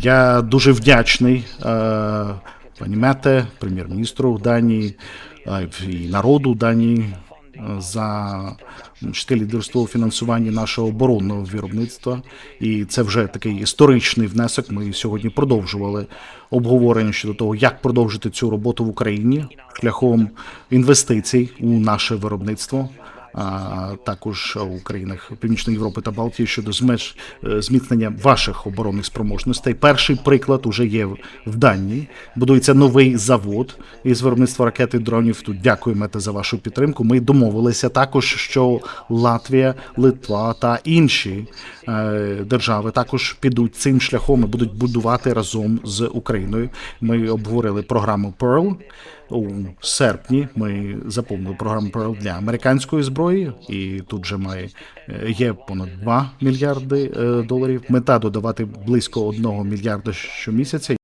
Я дуже вдячний е, пані Мете, прем'єр-міністру Данії і народу Данії е, за чітке лідерство у фінансуванні нашого оборонного виробництва. І це вже такий історичний внесок. Ми сьогодні продовжували обговорення щодо того, як продовжити цю роботу в Україні шляхом інвестицій у наше виробництво а також у країнах Північної Європи та Балтії щодо змеж е, зміцнення ваших оборонних спроможностей. Перший приклад уже є в- Данії. Будується новий завод із виробництва ракет і дронів. Тут дякую Мете за вашу підтримку. Ми домовилися також, що Латвія, Литва та інші е, держави також підуть цим шляхом і будуть будувати разом з Україною. Ми обговорили програму Pearl. У серпні ми заповнили програму для американської зброї, і тут же має е, є понад 2 мільярди е, доларів. Мета додавати близько 1 мільярда щомісяця.